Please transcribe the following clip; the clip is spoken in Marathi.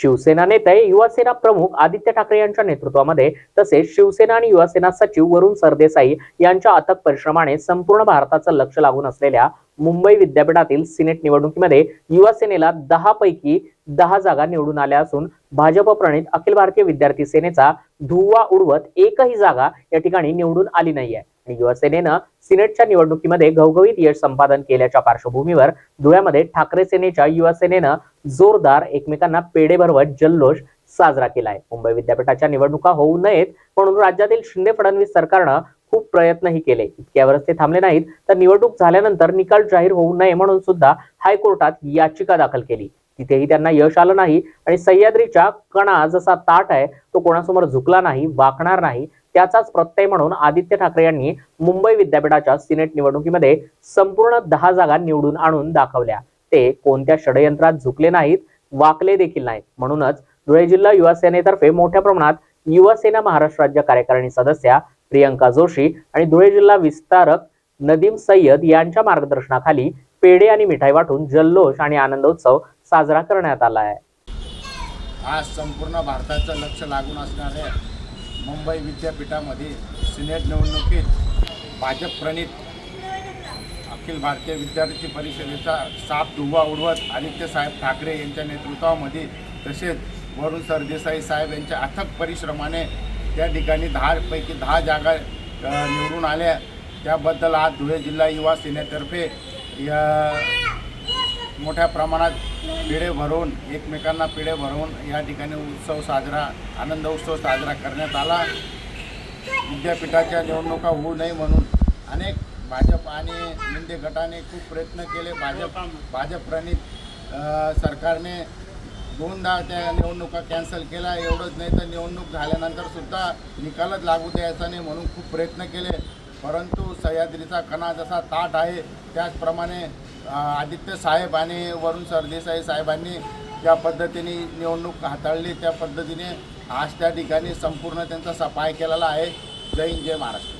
शिवसेना नेते युवासेना प्रमुख आदित्य ठाकरे यांच्या नेतृत्वामध्ये तसेच शिवसेना आणि युवासेना सचिव वरुण सरदेसाई यांच्या अथक परिश्रमाने संपूर्ण भारताचं लक्ष लागून असलेल्या मुंबई विद्यापीठातील सिनेट निवडणुकीमध्ये युवासेनेला दहा पैकी दहा जागा निवडून आल्या असून भाजप प्रणित अखिल भारतीय विद्यार्थी सेनेचा धुव्वा उडवत एकही जागा या ठिकाणी निवडून आली नाहीये. आणि युवासेनेनं सिनेटच्या निवडणुकीमध्ये घवघवीत यश संपादन केल्याच्या पार्श्वभूमीवर धुळ्यामध्ये ठाकरे सेनेच्या युवासेनेनं जोरदार एकमेकांना पेढे भरवत जल्लोष साजरा केलाय. मुंबई विद्यापीठाच्या निवडणुका होऊ नयेत म्हणून राज्यातील शिंदे फडणवीस सरकारनं खूप प्रयत्नही केले. इतक्यावरच ते थांबले नाहीत तर निवडणूक झाल्यानंतर निकाल जाहीर होऊ नये म्हणून सुद्धा हायकोर्टात याचिका दाखल केली. तिथेही त्यांना यश आलं नाही आणि सह्याद्रीच्या कणा जसा ताट आहे तो कोणासमोर झुकला नाही वाकणार नाही त्याचाच प्रत्यय म्हणून आदित्य ठाकरे यांनी मुंबई विद्यापीठाच्या सिनेट निवडणुकीमध्ये संपूर्ण दहा जागा निवडून आणून दाखवल्या. ते कोणत्या षडयंत्रात झुकले नाहीत वाकले देखील नाहीत. म्हणूनच धुळे जिल्हा युवा सेनेतर्फे मोठ्या प्रमाणात युवासेना महाराष्ट्र राज्य कार्यकारिणी सदस्या प्रियंका जोशी आणि धुळे जिल्हा विस्तारक नदीम सय्यद यांच्या मार्गदर्शनाखाली पेढे आणि मिठाई वाटून जल्लोष आणि आनंदोत्सव साजरा करण्यात आला आहे. आज संपूर्ण भारताचं लक्ष लागून असणाऱ्या मुंबई विद्यापीठामध्ये सिनेट निवडणुकीत भाजप प्रणित अखिल भारतीय विद्यार्थी परिषदेचा साप धुव्वा उडवत आदित्यसाहेब ठाकरे यांच्या नेतृत्वामध्ये तसेच वरुण सरदेसाई साहेब यांच्या अथक परिश्रमाने त्या ठिकाणी दहापैकी दहा जागा निवडून आल्या. त्याबद्दल आज धुळे जिल्हा युवा सेनेतर्फे या मोठ्या प्रमाणात पिढे भरवून एकमेकांना पिढे भरवून या ठिकाणी उत्सव साजरा आनंद उत्सव साजरा करण्यात आला. विद्यापीठाच्या निवडणुका होऊ नये म्हणून अनेक भाजप आणि शिंदे गटाने खूप प्रयत्न केले. भाजप भाजप प्रणित सरकारने दोनदा त्या निवडणुका कॅन्सल केल्या. एवढंच नाही तर निवडणूक झाल्यानंतर सुद्धा निकालच लागू द्यायचा नाही म्हणून खूप प्रयत्न केले. परंतु सह्याद्रीचा कणा जसा ताट आहे त्याचप्रमाणे आदित्य साहेब आणि वरुण सरदेसाई साहेबांनी ज्या पद्धतीने निवडणूक हाताळली त्या पद्धतीने आज त्या ठिकाणी संपूर्ण त्यांचा सफाय केलेला आहे. जय हिंद जय महाराष्ट्र.